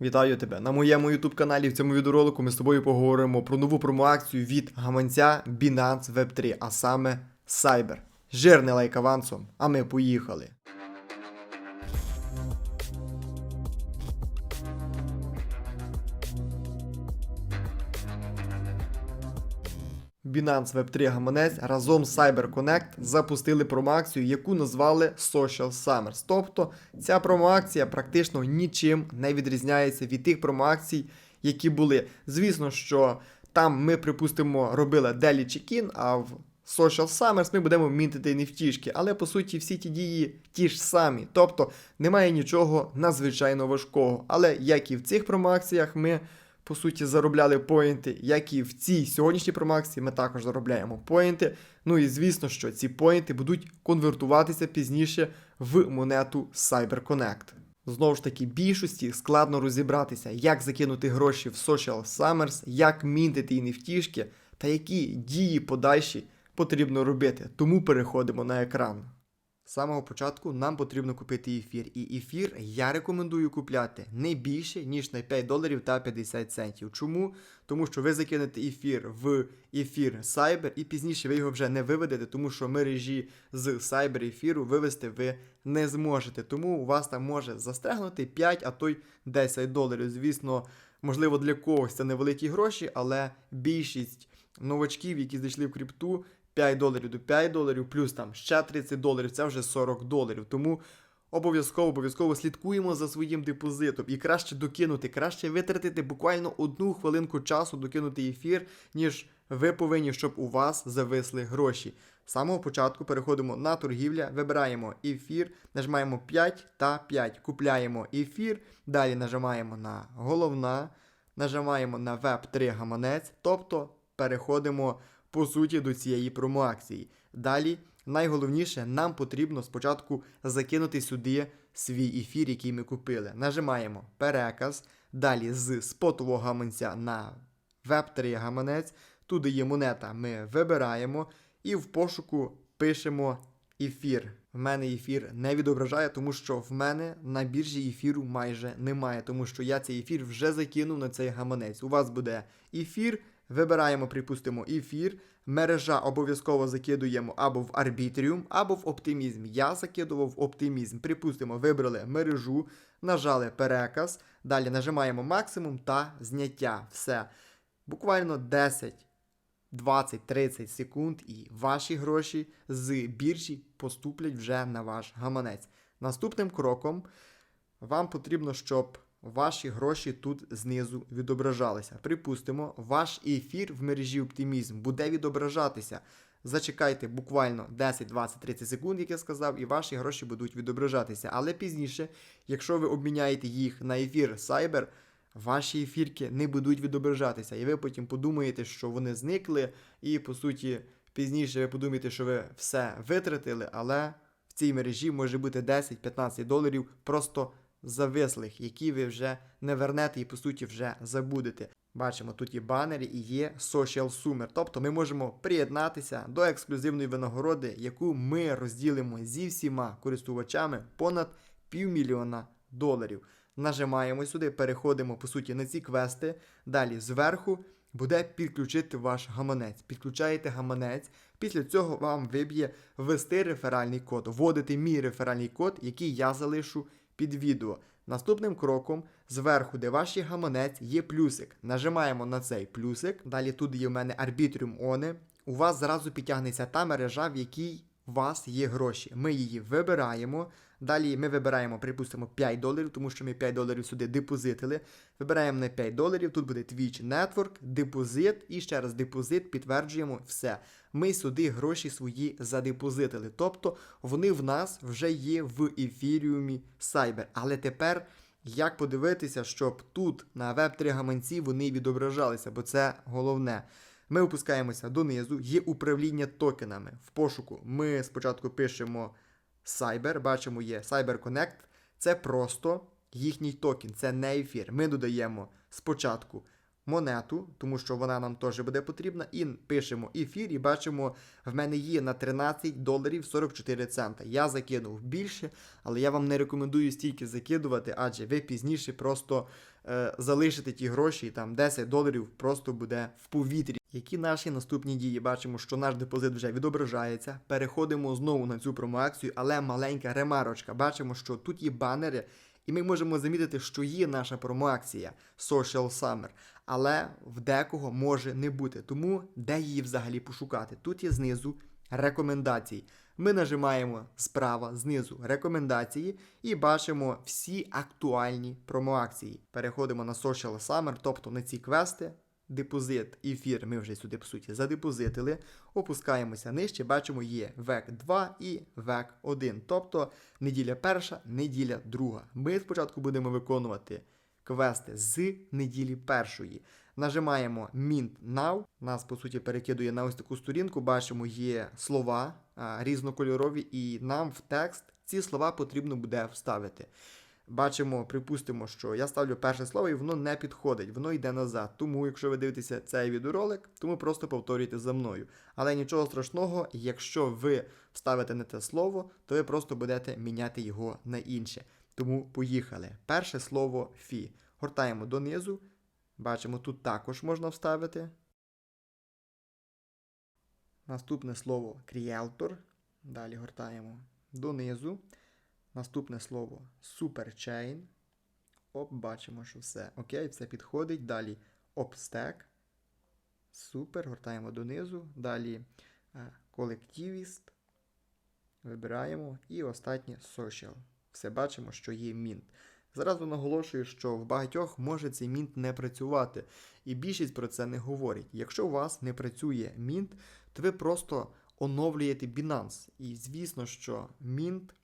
Вітаю тебе на моєму YouTube каналі. В цьому відеоролику ми з тобою поговоримо про нову промоакцію від гаманця Binance Web3, а саме Cyber. Жирний лайк авансом, а ми поїхали. Binance Web3 гаманець разом з CyberConnect запустили промоакцію, яку назвали Social Summers. Тобто ця промоакція практично нічим не відрізняється від тих промоакцій, які були. Звісно, що там ми, припустимо, робили Daily Check-in, а в Social Summers ми будемо мінтити нефтішки, але по суті всі ті дії ті ж самі. Тобто немає нічого надзвичайно важкого. Але як і в цих промоакціях, ми по суті заробляли поінти, як і в цій сьогоднішній промакції ми також заробляємо поінти. Ну і звісно, що ці поінти будуть конвертуватися пізніше в монету CyberConnect. Знову ж таки, більшості складно розібратися, як закинути гроші в Social Summers, як мінтити і нефтішки, та які дії подальші потрібно робити. Тому переходимо на екран. З самого початку нам потрібно купити ефір. І ефір я рекомендую купляти не більше, ніж на 5 доларів та 50 центів. Чому? Тому що ви закинете ефір в ефір Cyber, і пізніше ви його вже не виведете, тому що мережі з Cyber ефіру вивести ви не зможете. Тому у вас там може застрягнути 5, а то й 10 доларів. Звісно, можливо, для когось це невеликі гроші, але більшість новачків, які зайшли в крипту, 5 доларів до 5 доларів, плюс там ще 30 доларів, це вже 40 доларів. Тому обов'язково обов'язково слідкуємо за своїм депозитом. І краще докинути, краще витратити буквально одну хвилинку часу докинути ефір, ніж ви повинні, щоб у вас зависли гроші. З самого початку переходимо на торгівля, вибираємо ефір, нажимаємо 5 та 5. Купляємо ефір, далі нажимаємо на головна, нажимаємо на веб 3 гаманець, тобто переходимо по суті до цієї промоакції. Далі, найголовніше, нам потрібно спочатку закинути сюди свій ефір, який ми купили. Нажимаємо переказ, далі з спотового гаманця на Web3 гаманець. Туди є монета, ми вибираємо і в пошуку пишемо ефір. В мене ефір не відображає, тому що в мене на біржі ефіру майже немає, тому що я цей ефір вже закинув на цей гаманець. У вас буде ефір. Вибираємо, припустимо, ефір. Мережа обов'язково закидуємо або в Arbitrium, або в Optimism. Я закидував в Optimism. Припустимо, вибрали мережу, нажали переказ. Далі нажимаємо максимум та зняття. Все. Буквально 10, 20, 30 секунд, і ваші гроші з біржі поступлять вже на ваш гаманець. Наступним кроком вам потрібно, щоб ваші гроші тут знизу відображалися. Припустимо, ваш ефір в мережі Optimism буде відображатися. Зачекайте буквально 10, 20, 30 секунд, як я сказав, і ваші гроші будуть відображатися. Але пізніше, якщо ви обміняєте їх на ефір Cyber, ваші ефірки не будуть відображатися. І ви потім подумаєте, що вони зникли, і по суті, пізніше ви подумаєте, що ви все витратили, але в цій мережі може бути 10-15 доларів просто завислих, які ви вже не вернете і по суті вже забудете. Бачимо, тут є банери і є Social Summer. Тобто ми можемо приєднатися до ексклюзивної винагороди, яку ми розділимо зі всіма користувачами понад півмільйона доларів. Нажимаємо сюди, переходимо по суті на ці квести. Далі зверху буде підключити ваш гаманець. Підключаєте гаманець. Після цього вам виб'є ввести реферальний код, вводити мій реферальний код, який я залишу під відео. Наступним кроком, зверху, де ваш гаманець, є плюсик. Нажимаємо на цей плюсик. Далі тут є в мене Arbitrium One. У вас зразу підтягнеться та мережа, в якій у вас є гроші. Ми її вибираємо. Далі ми вибираємо, припустимо, 5 доларів, тому що ми 5 доларів сюди депозитили. Вибираємо на 5 доларів, тут буде Twitch Network, депозит і ще раз депозит, підтверджуємо все. Ми сюди гроші свої задепозитили. Тобто вони в нас вже є в ефіріумі Cyber. Але тепер як подивитися, щоб тут на Web3 гаманці вони відображалися, бо це головне. Ми опускаємося донизу, є управління токенами. В пошуку ми спочатку пишемо Cyber, бачимо, є Cyber Connect. Це просто їхній токен, це не ефір. Ми додаємо спочатку монету, тому що вона нам теж буде потрібна. І пишемо ефір, і бачимо, в мене є на 13 доларів 44 цента. Я закинув більше, але я вам не рекомендую стільки закидувати, адже ви пізніше просто е, залишите ті гроші, і там 10 доларів просто буде в повітрі. Які наші наступні дії? Бачимо, що наш депозит вже відображається. Переходимо знову на цю промоакцію, але маленька ремарочка. Бачимо, що тут є банери, і ми можемо замітити, що є наша промоакція Social Summer, але в декого може не бути. Тому де її взагалі пошукати? Тут є знизу рекомендації. Ми нажимаємо справа знизу рекомендації і бачимо всі актуальні промоакції. Переходимо на Social Summer, тобто на ці квести. Депозит, ефір, ми вже сюди, по суті, задепозитили. Опускаємося нижче, бачимо, є век 2 і век 1. Тобто неділя перша, неділя друга. Ми спочатку будемо виконувати квести з неділі першої. Нажимаємо Mint Now. Нас, по суті, перекидує на ось таку сторінку. Бачимо, є слова різнокольорові, і нам в текст ці слова потрібно буде вставити. Бачимо, припустимо, що я ставлю перше слово і воно не підходить, воно йде назад. Тому, якщо ви дивитеся цей відеоролик, тому просто повторюйте за мною. Але нічого страшного, якщо ви вставите не те слово, то ви просто будете міняти його на інше. Тому поїхали. Перше слово фі. Гортаємо донизу. Бачимо, тут також можна вставити. Наступне слово кріелтор. Далі гортаємо донизу. Наступне слово superchain. Оп, бачимо, що все. Окей, все підходить. Далі obstack. Супер. Гортаємо донизу. Далі е, колективіст. Вибираємо. І останнє social. Все бачимо, що є mint. Зразу наголошую, що в багатьох може цей мінт не працювати, і більшість про це не говорить. Якщо у вас не працює мінт, то ви просто оновлюєте Binance. І звісно, що мінт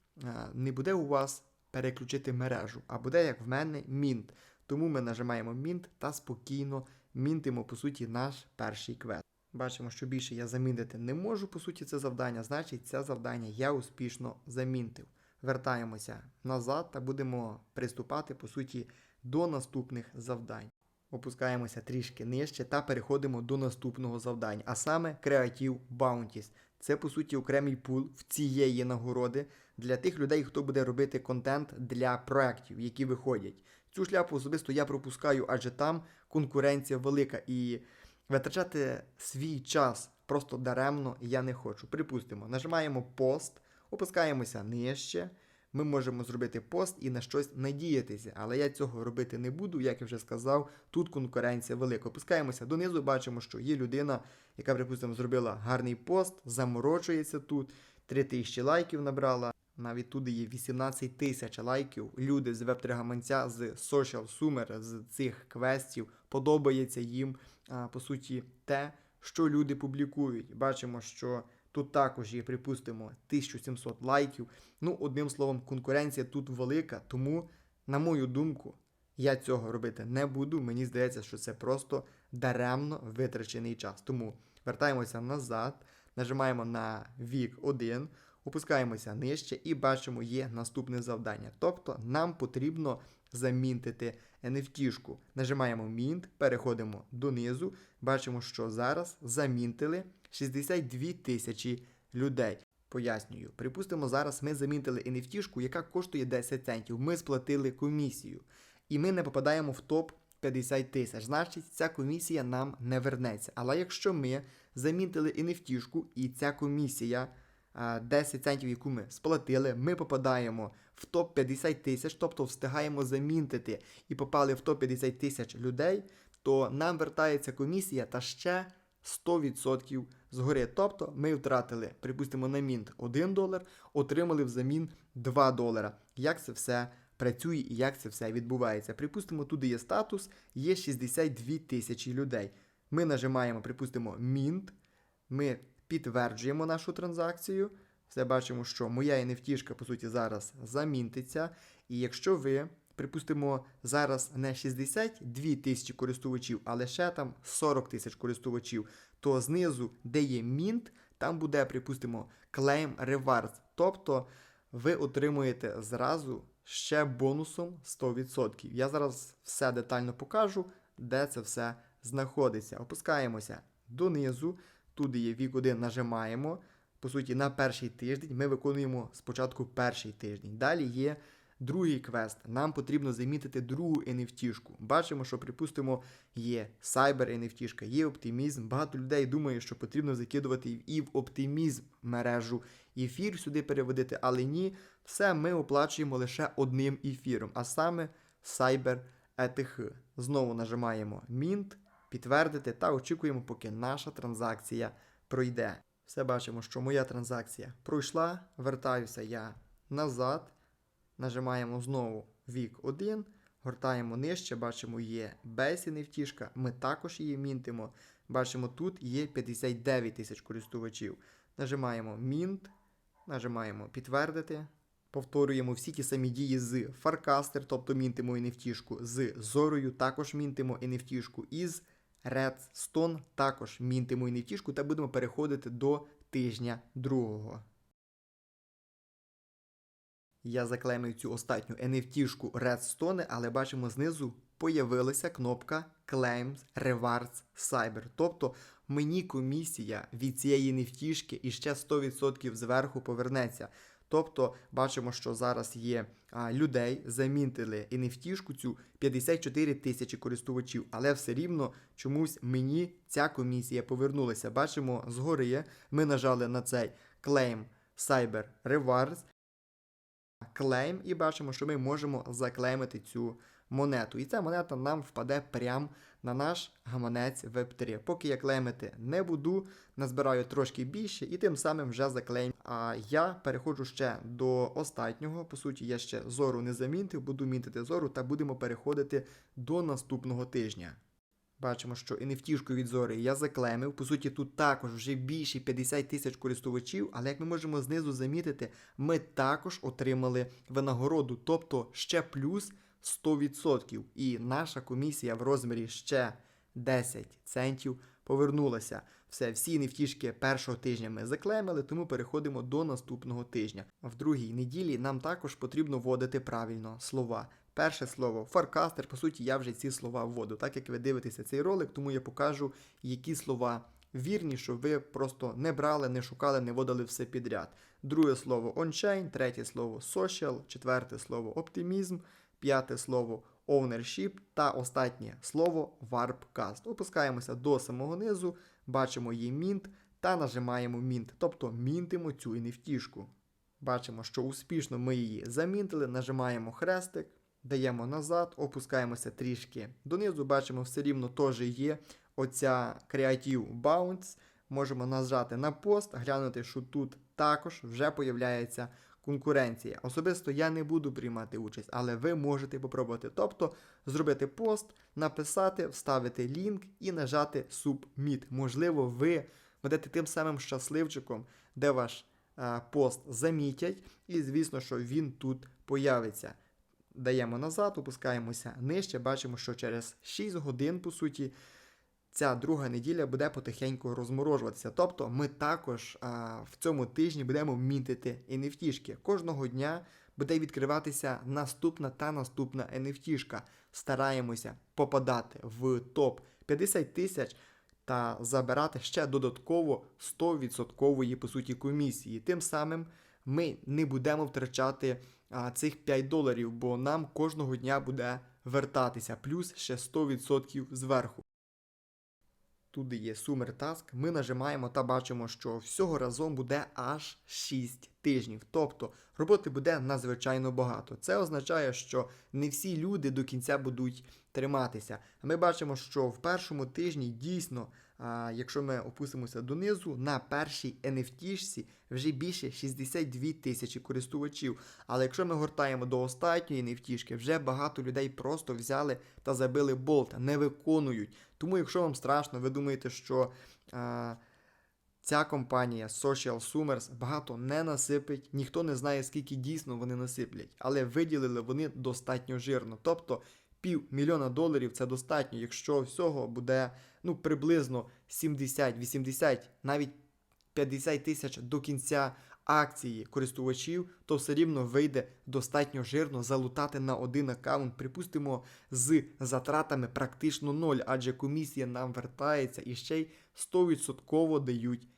не буде у вас переключити мережу, а буде, як в мене, мінт. Тому ми нажимаємо мінт та спокійно мінтимо, по суті, наш перший квест. Бачимо, що більше я замінити не можу, по суті, це завдання, значить, це завдання я успішно замінтив. Вертаємося назад та будемо приступати, по суті, до наступних завдань. Опускаємося трішки нижче та переходимо до наступного завдання, а саме Creative Bounties. Це, по суті, окремий пул в цієї нагороди для тих людей, хто буде робити контент для проєктів, які виходять. Цю шляпу особисто я пропускаю, адже там конкуренція велика і витрачати свій час просто даремно я не хочу. Припустимо, нажимаємо пост, опускаємося нижче. Ми можемо зробити пост і на щось надіятися, але я цього робити не буду, як я вже сказав, тут конкуренція велика. Опускаємося донизу, бачимо, що є людина, яка, припустимо, зробила гарний пост, заморочується тут, 3000 лайків набрала. Навіть туди є 18 тисяч лайків. Люди з веб-3 гаманця, з Social Summer, з цих квестів подобається їм, по суті, те, що люди публікують. Бачимо, що тут також є, припустимо, 1700 лайків. Ну, одним словом, конкуренція тут велика, тому, на мою думку, я цього робити не буду. Мені здається, що це просто даремно витрачений час. Тому вертаємося назад, нажимаємо на вік 1, опускаємося нижче і бачимо, є наступне завдання. Тобто нам потрібно замінтити NFT-шку. Нажимаємо Mint, переходимо донизу, бачимо, що зараз замінтили 62 тисячі людей. Пояснюю, припустимо, зараз ми замінтили NFT-шку, яка коштує 10 центів. Ми сплатили комісію. І ми не попадаємо в топ 50 тисяч. Значить, ця комісія нам не вернеться. Але якщо ми замінтили NFT-шку і ця комісія. 10 центів, яку ми сплатили, ми попадаємо в топ 50 тисяч, тобто встигаємо замінтити і попали в топ 50 тисяч людей, то нам вертається комісія та ще 100% згори. Тобто ми втратили, припустимо, на мінт 1 долар, отримали взамін 2 долара. Як це все працює і як це все відбувається? Припустимо, туди є статус, є 62 тисячі людей. Ми нажимаємо, припустимо, мінт. Ми підтверджуємо нашу транзакцію. Все бачимо, що моя NFT, по суті, зараз замінтиться. І якщо ви, припустимо, зараз не 62 тисячі користувачів, а лише там 40 тисяч користувачів, то знизу, де є мінт, там буде, припустимо, Claim Rewards. Тобто ви отримуєте зразу ще бонусом 100%. Я зараз все детально покажу, де це все знаходиться. Опускаємося донизу. Тут є вік 1, нажимаємо. По суті, на перший тиждень ми виконуємо спочатку перший тиждень. Далі є другий квест. Нам потрібно замітити другу NFT. Бачимо, що, припустимо, є Cyber NFT, є оптимізм. Багато людей думає, що потрібно закидувати і в оптимізм мережу ефір сюди переводити, але ні, все ми оплачуємо лише одним ефіром, а саме Cyber ETH. Знову нажимаємо Mint, підтвердити та очікуємо, поки наша транзакція пройде. Все бачимо, що моя транзакція пройшла. Вертаюся я назад. Нажимаємо знову вік 1, гортаємо нижче, бачимо, є Base NFT, ми також її мінтимо. Бачимо, тут є 59 тисяч користувачів. Нажимаємо Mint, нажимаємо підтвердити. Повторюємо всі ті самі дії з Farcaster, тобто мінтимо NFT, з Зорою також мінтимо і з Redstone також мінтимо NFT та будемо переходити до тижня другого. Я заклеймив цю останню NFT-шку Redstone, але бачимо знизу появилася кнопка Claims Rewards Cyber. Тобто мені комісія від цієї NFT і ще 100% зверху повернеться. Тобто бачимо, що зараз є а, людей, замінтили NFT цю 54 тисячі користувачів, але все рівно чомусь мені ця комісія повернулася. Бачимо згори, ми нажали на цей Claim Cyber Rewards, клейм, і бачимо, що ми можемо заклеймити цю монету. І ця монета нам впаде прямо на наш гаманець Web3. Поки я клеймити не буду, назбираю трошки більше і тим самим вже заклейм. А я переходжу ще до останнього. По суті, я ще зору не замінтив, буду мінтити зору та будемо переходити до наступного тижня. Бачимо, що NFT від Зори я заклемив. По суті, тут також вже більше 50 тисяч користувачів, але як ми можемо знизу замітити, ми також отримали винагороду, тобто ще плюс 100%. І наша комісія в розмірі ще 10 центів повернулася. Все, всі NFT першого тижня ми заклемили, тому переходимо до наступного тижня. В другій неділі нам також потрібно вводити правильно слова. Перше слово фаркастер, по суті, я вже ці слова вводу. Так як ви дивитеся цей ролик, тому я покажу, які слова вірні, щоб ви просто не брали, не шукали, не вводили все підряд. Друге слово on-chain, третє слово social, четверте слово оптимізм, п'яте слово ownership та останнє слово warpcast. Опускаємося до самого низу, бачимо її mint та нажимаємо mint, тобто мінтимо цю NFT-шку. Бачимо, що успішно ми її замінтили, нажимаємо хрестик, даємо назад, опускаємося трішки донизу, бачимо, все рівно теж є оця Creative Bounce. Можемо нажати на пост, глянути, що тут також вже появляється конкуренція. Особисто я не буду приймати участь, але ви можете попробувати. Тобто зробити пост, написати, вставити лінк і нажати Submit. Можливо, ви будете тим самим щасливчиком, де ваш а, пост замітять, і звісно, що він тут появиться. Даємо назад, опускаємося нижче, бачимо, що через 6 годин, по суті, ця друга неділя буде потихеньку розморожуватися. Тобто ми також а, в цьому тижні будемо мінтити NFT. Кожного дня буде відкриватися наступна та наступна NFT. Стараємося попадати в топ 50 тисяч та забирати ще додатково 100% по суті комісії. Тим самим ми не будемо втрачати а, цих 5 доларів, бо нам кожного дня буде вертатися, плюс ще 100% зверху. Туди є Summer Task, ми нажимаємо та бачимо, що всього разом буде аж 6 тижнів. Тобто роботи буде надзвичайно багато. Це означає, що не всі люди до кінця будуть триматися. Ми бачимо, що в першому тижні дійсно, якщо ми опустимося донизу, на першій NFT вже більше 62 тисячі користувачів. Але якщо ми гортаємо до останньої NFT, вже багато людей просто взяли та забили болт, не виконують. Тому, якщо вам страшно, ви думаєте, що ця компанія Social Summers багато не насипить, ніхто не знає, скільки дійсно вони насиплять, але виділили вони достатньо жирно. Тобто пів мільйона доларів це достатньо, якщо всього буде ну, приблизно 70, 80, навіть 50 тисяч до кінця акції користувачів, то все рівно вийде достатньо жирно залутати на один аккаунт, припустимо, з затратами практично ноль, адже комісія нам вертається і ще й 100% дають